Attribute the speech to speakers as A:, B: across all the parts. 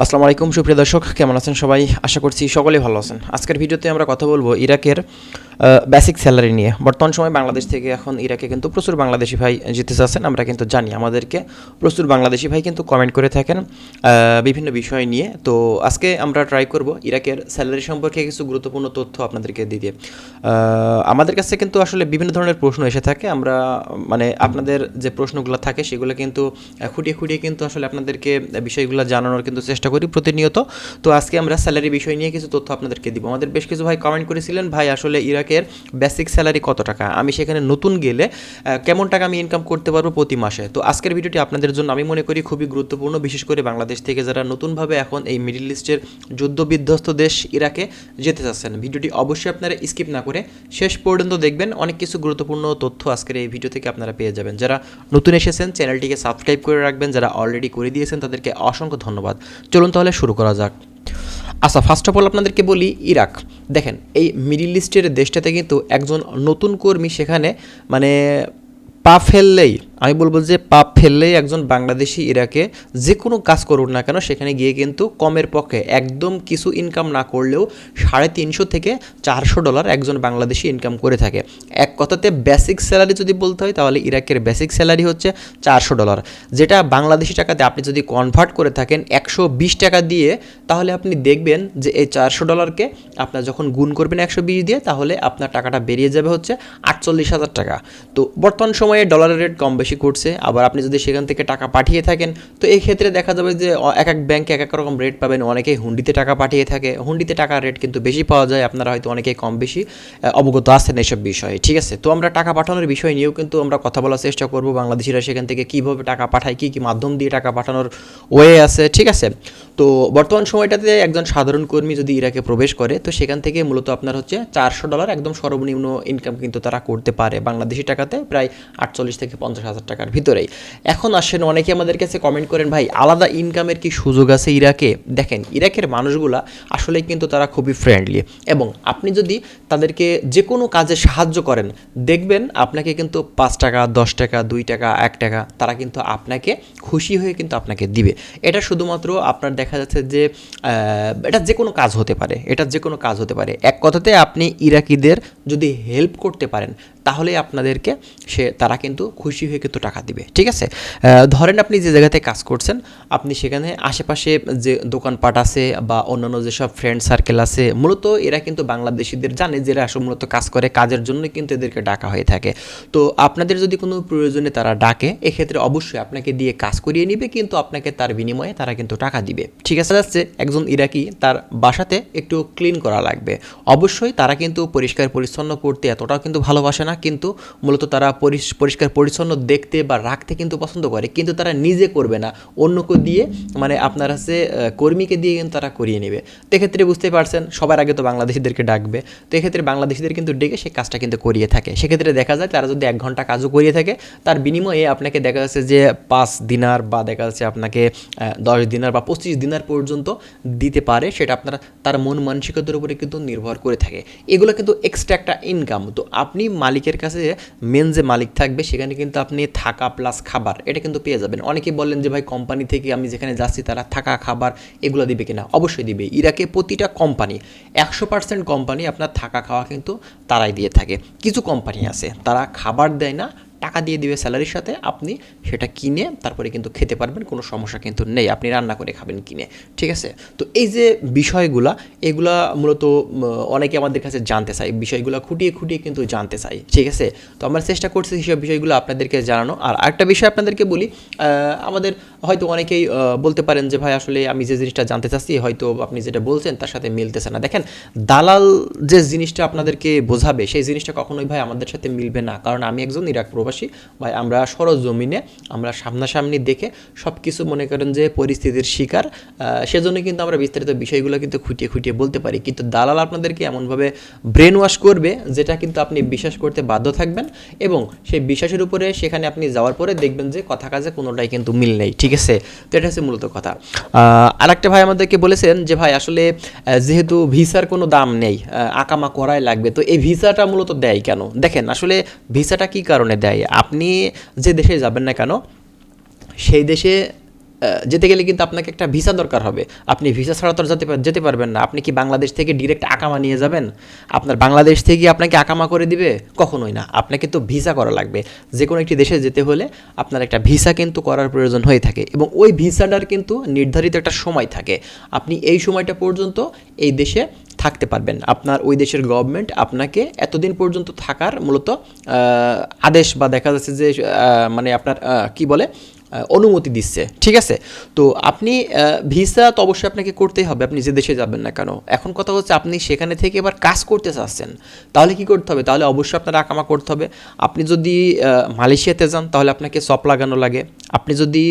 A: আসসালামু আলাইকুম, সুপ্রিয় দর্শক, কেমন আছেন সবাই? আশা করছি সকলেই ভালো আছেন। আজকের ভিডিওতে আমরা কথা বলব ইরাকের বেসিক স্যালারি নিয়ে। বর্তমান সময় বাংলাদেশ থেকে এখন ইরাকে কিন্তু প্রচুর বাংলাদেশি ভাই যেতে চাচ্ছেন আমরা কিন্তু জানি আমাদেরকে প্রচুর বাংলাদেশি ভাই কিন্তু কমেন্ট করে থাকেন বিভিন্ন বিষয় নিয়ে। তো আজকে আমরা ট্রাই করব ইরাকের স্যালারি সম্পর্কে কিছু গুরুত্বপূর্ণ তথ্য আপনাদেরকে দিতে আমাদের কাছে কিন্তু আসলে বিভিন্ন ধরনের প্রশ্ন এসে থাকে। আমরা মানে আপনাদের যে প্রশ্নগুলো থাকে সেগুলো কিন্তু খুঁটিয়ে খুঁটিয়ে কিন্তু আসলে আপনাদেরকে বিষয়গুলো জানানোর কিন্তু চেষ্টা করি প্রতিনিয়ত। তো আজকে আমরা স্যালারি বিষয় নিয়ে কিছু তথ্য আপনাদেরকে দিব। আমাদের বেশ কিছু ভাই কমেন্ট করেছিলেন, ভাই, আসলে ইরাকের বেসিক স্যালারি কত টাকা? আমি সেখানে নতুন গেলে কেমন টাকা আমি ইনকাম করতে পারব প্রতি মাসে? তো আজকের ভিডিওটি আপনাদের জন্য আমি মনে করি খুবই গুরুত্বপূর্ণ, বিশেষ করে বাংলাদেশ থেকে যারা নতুনভাবে এখন এই মিডিল ইস্টের যুদ্ধ বিধ্বস্ত দেশ ইরাকে যেতে চাচ্ছেন। ভিডিওটি অবশ্যই আপনারা স্কিপ না করে শেষ পর্যন্ত দেখবেন। অনেক কিছু গুরুত্বপূর্ণ তথ্য আজকের এই ভিডিও থেকে আপনারা পেয়ে যাবেন। যারা নতুন এসেছেন চ্যানেলটিকে সাবস্ক্রাইব করে রাখবেন। যারা অলরেডি করে দিয়েছেন, তাদেরকে অসংখ্য ধন্যবাদ। চলুন তাহলে শুরু করা যাক। আচ্ছা ফার্স্ট অফ অল আপনাদেরকে বলি ইরাক। দেখেন, এই মিডিল ইস্টের দেশটাতে কিন্তু একজন নতুন কর্মী সেখানে মানে পা ফেললেই আমি বলব যে পা ফেললেই একজন বাংলাদেশি ইরাকে যে কোনো কাজ করুন না কেন, সেখানে গিয়ে কিন্তু কমের পক্ষে একদম কিছু ইনকাম না করলেও সাড়ে তিনশো থেকে চারশো ডলার একজন বাংলাদেশি ইনকাম করে থাকে। এক কথাতে বেসিক স্যালারি যদি বলতে হয়, তাহলে ইরাকের বেসিক স্যালারি হচ্ছে চারশো ডলার যেটা বাংলাদেশি টাকাতে আপনি যদি কনভার্ট করে থাকেন একশো বিশ টাকা দিয়ে, তাহলে আপনি দেখবেন যে এই চারশো ডলারকে আপনার যখন গুণ করবেন একশো বিশ দিয়ে, তাহলে আপনার টাকাটা বেরিয়ে যাবে হচ্ছে আটচল্লিশ হাজার টাকা। তো বর্তমান সময়ে ডলারের রেট কম বেশি করছে আবার আপনি যদি সেখান থেকে টাকা পাঠিয়ে থাকেন, তো এই ক্ষেত্রে দেখা যাবে যে এক এক ব্যাংকে এক এক রকম রেট পাবেন। অনেকেই হুন্ডিতে টাকা পাঠিয়ে থাকে। হুন্ডিতে টাকার রেট কিন্তু বেশি পাওয়া যায়, আপনারা হয়তো অনেকেই কম বেশি অবগত আছেন এইসব বিষয়ে, ঠিক আছে? তো আমরা টাকা পাঠানোর বিষয় নিয়েও কিন্তু আমরা কথা বলার চেষ্টা করব, বাংলাদেশিরা সেখান থেকে কীভাবে টাকা পাঠায়, কী কী মাধ্যম দিয়ে টাকা পাঠানোর ওয়ে আছে, ঠিক আছে? তো বর্তমান সময়টাতে একজন সাধারণ কর্মী যদি ইরাকে প্রবেশ করে, তো সেখান থেকে মূলত আপনার হচ্ছে চারশো ডলার একদম সর্বনিম্ন ইনকাম কিন্তু তারা করতে পারে। বাংলাদেশি টাকাতে প্রায় আটচল্লিশ থেকে পঞ্চাশ হাজার টাকার ভিতরেই। এখন আসেন, অনেকে আমাদের কাছে কমেন্ট করেন, ভাই, আলাদা ইনকামের কি সুযোগ আছে ইরাকে? দেখেন, ইরাকের মানুষগুলা আসলে কিন্তু তারা খুবই ফ্রেন্ডলি এবং আপনি যদি তাদেরকে যে কোনো কাজে সাহায্য করেন, দেখবেন আপনাকে কিন্তু পাঁচ টাকা, দশ টাকা, দুই টাকা, এক টাকা, তারা কিন্তু আপনাকে খুশি হয়ে কিন্তু আপনাকে দিবে। এটা শুধুমাত্র আপনার দেখা যাচ্ছে যে এটা যে কোনো কাজ হতে পারে, এটা যে কোনো কাজ হতে পারে। এক কথাতে আপনি ইরাকিদের যদি হেল্প করতে পারেন তাহলে আপনাদেরকে সে, তারা কিন্তু খুশি হয়ে কিন্তু টাকা দিবে, ঠিক আছে? ধরেন আপনি যে জায়গাতে কাজ করছেন, আপনি সেখানে আশেপাশে যে দোকানপাট আছে বা অন্যান্য যেসব ফ্রেন্ড সার্কেল আছে, মূলত এরা কিন্তু বাংলাদেশিদের জানে, যে এরা আসলে মূলত কাজ করে, কাজের জন্য কিন্তু এদেরকে ডাকা হয়ে থাকে। তো আপনাদের যদি কোনো প্রয়োজনে তারা ডাকে, এক্ষেত্রে অবশ্যই আপনাকে দিয়ে কাজ করিয়ে নিবে, কিন্তু আপনাকে তার বিনিময়ে তারা কিন্তু টাকা দিবে, ঠিক আছে? যাচ্ছে একজন ইরাকি, তার বাসাতে একটু ক্লিন করা লাগবে। অবশ্যই তারা কিন্তু পরিষ্কার পরিচ্ছন্ন করতে এতটাও কিন্তু ভালোবাসে না কিন্তু মূলত তারা পরিষ্কার, পরিচ্ছন্ন দেখতে বা রাখতে কিন্তু পছন্দ করে, কিন্তু তারা নিজে করবে না। অন্যকে দিয়ে মানে আপনার হচ্ছে কর্মীকে দিয়ে কিন্তু তারা করিয়ে নেবে। তো এক্ষেত্রে বুঝতে পারছেন, সবার আগে তো বাংলাদেশিদেরকে ডাকবে। তো এক্ষেত্রে বাংলাদেশিদের কিন্তু ডেকে সেই কাজটা কিন্তু করিয়ে থাকে। সেক্ষেত্রে দেখা যায়, তারা যদি এক ঘণ্টা কাজও করিয়ে থাকে, তার বিনিময়ে আপনাকে দেখা যাচ্ছে যে পাঁচ দিনার বা দেখা যাচ্ছে আপনাকে দশ দিনার বা পঁচিশ দিনার পর্যন্ত দিতে পারে, সেটা আপনার, তার মন মানসিকতার উপরে কিন্তু নির্ভর করে থাকে। এগুলো কিন্তু এক্সট্রা একটা ইনকাম তো আপনি মালিকের কাছে মেন যে মালিক থাকবে, সেখানে কিন্তু আপনি থাকা প্লাস খাবার, এটা কিন্তু পেয়ে যাবেন। অনেকে বললেন যে, ভাই কোম্পানি থেকে আমি যেখানে যাচ্ছি, তারা থাকা, খাবার এগুলো দিবে কিনা? অবশ্যই দিবে। ইরাকে প্রতিটা কোম্পানি একশো পার্সেন্ট কোম্পানি আপনার থাকা, খাওয়া কিন্তু তারাই দিয়ে থাকে। কিছু কোম্পানি আছে, তারা খাবার দেয় না টাকা দিয়ে দিবে স্যালারির সাথে, আপনি সেটা কিনে তারপরে কিন্তু খেতে পারবেন, কোনো সমস্যা কিন্তু নেই। আপনি রান্না করে খাবেন, কিনে। ঠিক আছে? তো এই যে বিষয়গুলা, এগুলা মূলত অনেকে আমাদের কাছে জানতে চাই বিষয়গুলো খুঁটিয়ে খুঁটিয়ে কিন্তু জানতে চাই ঠিক আছে? তো আমরা চেষ্টা করছি সেসব বিষয়গুলো আপনাদেরকে জানানো। আর আরেকটা বিষয় আপনাদেরকে বলি আমাদের হয়তো অনেকেই বলতে পারেন যে, ভাই, আসলে আমি যে জিনিসটা জানতে চাচ্ছি, হয়তো আপনি যেটা বলছেন তার সাথে মিলতেছে না। দেখেন, দালাল যে জিনিসটা আপনাদেরকে বোঝাবে, সেই জিনিসটা কখনোই ভাই আমাদের সাথে মিলবে না। কারণ আমি একজন ইরাক প্রবাসী। ভাই আমরা সরজমিনে আমরা সামনাসামনি দেখে সব কিছু মনে করেন যে পরিস্থিতির শিকার সেজন্য কিন্তু আমরা বিস্তারিত বিষয়গুলো কিন্তু খুঁটিয়ে খুঁটিয়ে বলতে পারি। কিন্তু দালাল আপনাদেরকে এমনভাবে ব্রেন ওয়াশ করবে যেটা কিন্তু আপনি বিশ্বাস করতে বাধ্য থাকবেন এবং সেই বিশ্বাসের উপরে সেখানে আপনি যাওয়ার পরে দেখবেন যে কথা কাজে কোনোটাই কিন্তু মিল নেই, ঠিক আছে? তো এটা হচ্ছে মূলত কথা। আর একটা ভাই আমাদেরকে বলেছেন যে ভাই আসলে যেহেতু ভিসার কোনো দাম নেই আকামা করাই লাগবে, তো এই ভিসাটা মূলত দেয় কেন? দেখেন আসলে ভিসাটা কি কারণে দেয়? আপনি যে দেশে যাবেন না কেন, সেই দেশে যেতে গেলে কিন্তু আপনাকে একটা ভিসা দরকার হবে। আপনি ভিসা ছাড়া তো যেতে যেতে পারবেন না। আপনি কি বাংলাদেশ থেকে ডিরেক্ট আকামা নিয়ে যাবেন? আপনার বাংলাদেশ থেকে আপনাকে আকামা করে দিবে? কখনোই না। আপনাকে তো ভিসা করা লাগবে। যে কোনো একটি দেশে যেতে হলে আপনার একটা ভিসা কিন্তু করার প্রয়োজন হয়ে থাকে এবং ওই ভিসাটার কিন্তু নির্ধারিত একটা সময় থাকে। আপনি এই সময়টা পর্যন্ত এই দেশে থাকতে পারবেন। আপনার ওই দেশের গভর্নমেন্ট আপনাকে এতদিন পর্যন্ত থাকার মূলত আদেশ বা দেখা যাচ্ছে যে মানে আপনার কি বলে অনুমতি দিচ্ছে। ঠিক আছে? তো আপনি ভিসা তো অবশ্যই আপনাকে করতেই হবে। আপনি যে দেশে যাবেন না কেন? এখন কথা হচ্ছে আপনি সেখানে থেকে এবার কাজ করতে চাচ্ছেন। তাহলে কি করতে হবে? তাহলে অবশ্যই আপনার আকামা করতে হবে। আপনি যদি মালয়েশিয়াতে যান তাহলে আপনাকে সপ লাগানো লাগে। আপনি যদি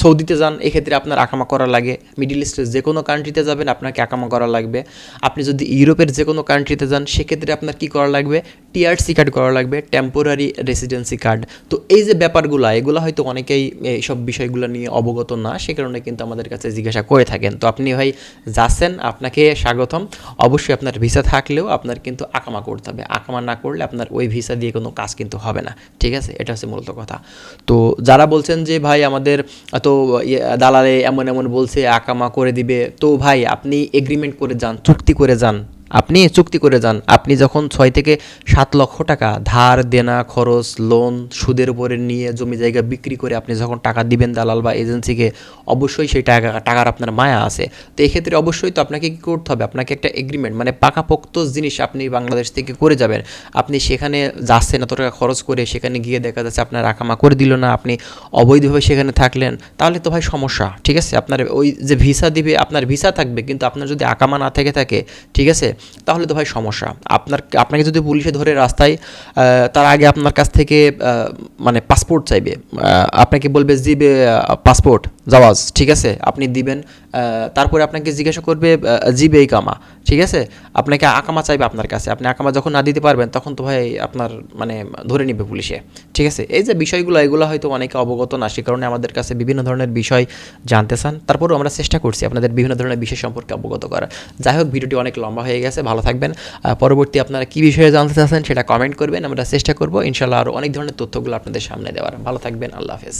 A: সৌদিতে যান, এক্ষেত্রে আপনার আকামা করা লাগে। মিডিল ইস্টের যে কোনো কান্ট্রিতে যাবেন, আপনাকে আকামা করা লাগবে। আপনি যদি ইউরোপের যে কোনো কান্ট্রিতে যান, সেক্ষেত্রে আপনার কি করা লাগবে? টিআরসি কার্ড করা লাগবে টেম্পোরারি রেসিডেন্সি কার্ড তো এই যে ব্যাপারগুলো, এগুলো হয়তো অনেকেই এইসব বিষয়গুলো নিয়ে অবগত না, সে কারণে কিন্তু আমাদের কাছে জিজ্ঞাসা করে থাকেন। তো আপনি ভাই যাচ্ছেন, আপনাকে স্বাগতম। অবশ্যই আপনার ভিসা থাকলেও আপনার কিন্তু আকামা করতে হবে। আকামা না করলে আপনার ওই ভিসা দিয়ে কোনো কাজ কিন্তু হবে না। ঠিক আছে? এটা হচ্ছে মূলত কথা। তো যারা বলছেন যে ভাই আমাদের তো ইয়ে, দালালে এমন এমন বলছে আকামা করে দিবে। তো ভাই আপনি এগ্রিমেন্ট করে যান চুক্তি করে যান। আপনি চুক্তি করে যান। আপনি যখন ছয় থেকে সাত লক্ষ টাকা ধার, দেনা, খরচ লোন সুদের উপরে নিয়ে জমি জায়গা বিক্রি করে আপনি যখন টাকা দিবেন দালাল বা এজেন্সিকে, অবশ্যই সেই টাকা, টাকার আপনার মায়া আছে। তো এক্ষেত্রে অবশ্যই তো আপনাকে কী করতে হবে? আপনাকে একটা এগ্রিমেন্ট মানে পাকাপোক্ত জিনিস আপনি বাংলাদেশ থেকে করে যাবেন। আপনি সেখানে যাচ্ছেন, এত টাকা খরচ করে সেখানে গিয়ে দেখা যাচ্ছে আপনার আকামা করে দিল না, আপনি অবৈধভাবে সেখানে থাকলেন। তাহলে তো ভাই সমস্যা, ঠিক আছে? আপনার ওই যে ভিসা দিবে, আপনার ভিসা থাকবে, কিন্তু আপনার যদি আকামা না থেকে থাকে, ঠিক আছে? তাহলে তো ভাই সমস্যা। আপনার, আপনাকে যদি পুলিশে ধরে রাস্তায় তার আগে আপনার কাছ থেকে মানে পাসপোর্ট চাইবে আপনাকে বলবে জিবে পাসপোর্ট জাওয়াজ, ঠিক আছে? আপনি দিবেন। তারপরে আপনাকে জিজ্ঞাসা করবে জিবে কামা, ঠিক আছে? আপনাকে আকামা চাইবে আপনার কাছে। আপনি আকামা যখন না দিতে পারবেন, তখন তো ভাই আপনার মানে ধরে নিবে পুলিশে, ঠিক আছে? এই যে বিষয়গুলো, এগুলো হয়তো অনেকে অবগত না, সে কারণে আমাদের কাছে বিভিন্ন ধরনের বিষয় জানতে চান। তারপরেও আমরা চেষ্টা করছি আপনাদের বিভিন্ন ধরনের বিষয় সম্পর্কে অবগত করার। যাই হোক, ভিডিওটি অনেক লম্বা হয়ে গেছে ভালো থাকবেন। পরবর্তী আপনারা কী বিষয়ে জানতে চাচ্ছেন সেটা কমেন্ট করবেন, আমরা চেষ্টা করব। ইনশাল্লাহ আরও অনেক ধরনের তথ্যগুলো আপনাদের সামনে দেওয়ার। ভালো থাকবেন, আল্লাহ হাফেজ।